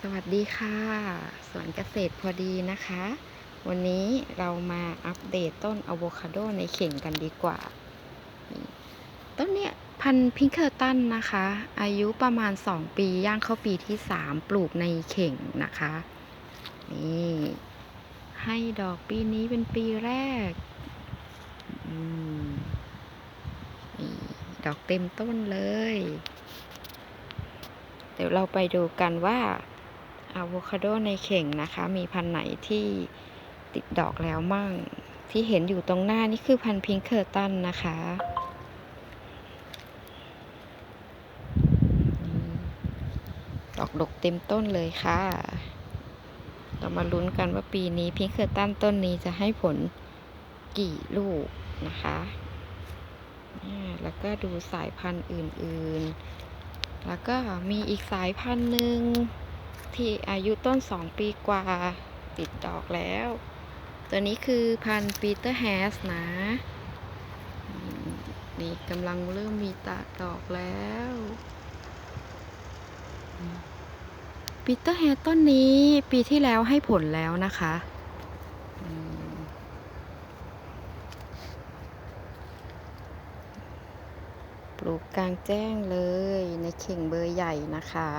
สวัสดีค่ะ สวนเกษตรพอดีนะคะ วันนี้เรามาอัปเดตต้นอะโวคาโดในเข่งกันดีกว่า ต้นเนี้ยพันพิงเคอร์ตันนะคะ อายุประมาณ 2 ปีย่างเข้าปีที่ 3 ปลูกในเข่งนะคะ นี่ ให้ดอกปีนี้เป็นปีแรกอดอกเต็มต้นเลย ดี๋ยวเราไปดูกันว่าอะโวคาโดในเข่งนะคะ มีพันธุ์ไหนที่ติดดอกแล้วมั่ง ที่เห็นอยู่ตรงหน้านี่คือพันธุ์พิงเคอร์ตันนะคะดอกดกเต็มต้นเลยค่ะ เรามาลุ้นกันว่าปีนี้พิงเคอร์ตันต้นนี้จะให้ผลกี่ลูกนะคะ แล้วก็ดูสายพันธุ์อื่นๆ แล้วก็มีอีกสายพันธุ์หนึ่งที่อายุต้น2ปีกว่าติดดอกแล้ว ตัวนี้คือพันธุ์ปีเตอร์แฮสนะ นี่กำลังเริ่มมีตาดอกแล้วปีเตอร์แฮสต้นนี้ปีที่แล้วให้ผลแล้วนะคะ ปลูกกลางแจ้งเลยในเข่งเบอร์ใหญ่นะคะ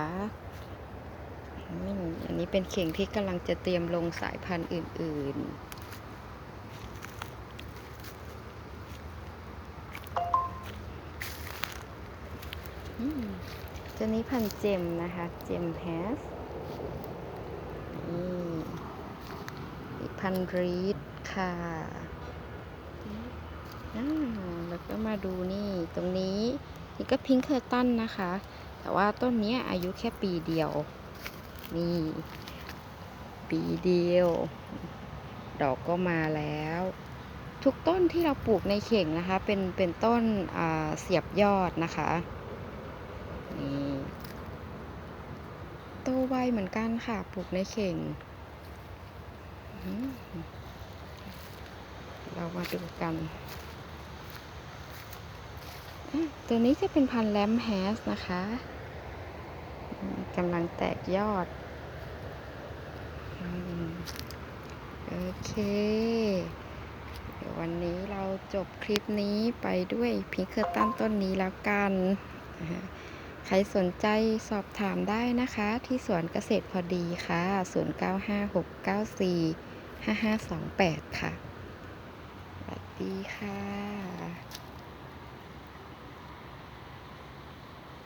อันนี้เป็นเข่งที่กำลังจะเตรียมลงสายพันธุ์อื่นๆอืมตัวนี้พันธุ์เจมนะคะ เจมแฮสนี่อีกพันธุ์รีดค่ะ แล้วก็มาดูนี่ตรงนี้นี่ก็พิงค์เคอร์ตันนะคะ แต่ว่าต้นนี้อายุแค่ปีเดียว นี่ ปีเดียว ดอกก็มาแล้ว ทุกต้นที่เราปลูกในเข่งนะคะ เป็นเป็นต้นเสียบยอดนะคะนี่โตไวเหมือนกันค่ะ ปลูกในเข่งเรามาดูกัน ตัวนี้จะเป็นพันแลมแฮสนะคะกำลังแตกยอดอโอเค เดี๋ยววันนี้เราจบคลิปนี้ไปด้วยพิงเคอร์ตันต้นนี้แล้วกัน ใครสนใจสอบถามได้นะคะ ที่สวนเกษตรพอดีค่ะ 0956945528 ค่ะ สวัสดีค่ะ